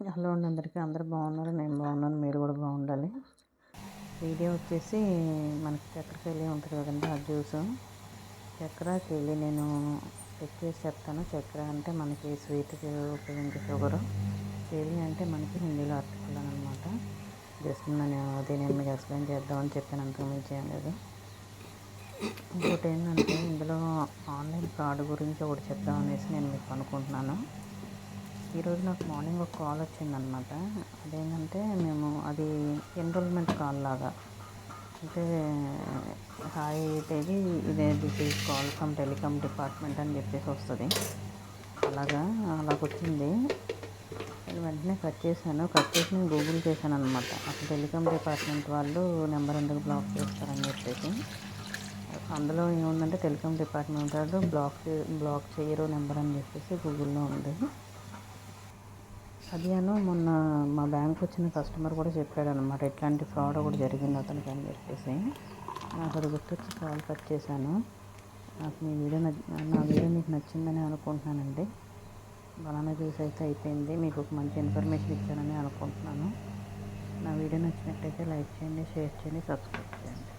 Hello అండి అందరికీ. అందరూ బాగున్నారు? నేను బాగున్నాను. మీరు కూడా బాగుండాలి. వీడియో వచ్చేసి మనకి చక్కెరకేళి ఉంటుంది కదండి ఆ జ్యూస్. చక్కెరకేళి నేను చెక్ చేసి చెప్తాను. చక్కెర అంటే మనకి స్వీట్కి ఉపయోగించే షుగరు. కేళి అంటే మనకి హిందీలో అర్థం అనమాట జస్ట్ నేను అది నేను మీకు ఎక్స్ప్లెయిన్ చేద్దామని చెప్పాను అంతకు మించి ఏం లేదు. ఇంకోటి ఏంటంటే ఇందులో ఆన్లైన్ ఫ్రాడ్ గురించి ఒకటి చెప్దాం అనేసి నేను మీకు అనుకుంటున్నాను. ఈరోజు నాకు మార్నింగ్ ఒక కాల్ వచ్చిందనమాట అదేంటంటే మేము అది ఎన్రోల్మెంట్ కాల్ లాగా. అంటే హాయ్ తేజీ ఇదే this is call from telecom department అని చెప్పేసి వస్తుంది. అలాగా అలాగొచ్చింది. నేను వెంటనే కట్ చేశాను. కట్ చేసి నేను గూగుల్ చేశాను అనమాట అసలు టెలికామ్ డిపార్ట్మెంట్ వాళ్ళు నెంబర్ ఎందుకు బ్లాక్ చేస్తారని చెప్పేసి. అందులో ఏముందంటే టెలికామ్ డిపార్ట్మెంట్ వాళ్ళు బ్లాక్ బ్లాక్ చేయరు నెంబర్ అని చెప్పేసి గూగుల్లో ఉంది. అది అను మొన్న మా బ్యాంక్ వచ్చిన కస్టమర్ కూడా చెప్పాడు అనమాట ఇట్లాంటి ఫ్రాడ్ ఒకటి జరిగింది అతనికి అని చెప్పేసి. నాకు అది గుర్తొచ్చి కాల్ కట్ చేశాను. నాకు మీ వీడియో నా వీడియో మీకు నచ్చిందని అనుకుంటున్నానండి. బనానా జ్యూస్ అయితే అయిపోయింది మీకు ఒక మంచి ఇన్ఫర్మేషన్ ఇచ్చానని అనుకుంటున్నాను. నా వీడియో నచ్చినట్టయితే లైక్ చేయండి షేర్ చేయండి సబ్స్క్రైబ్ చేయండి.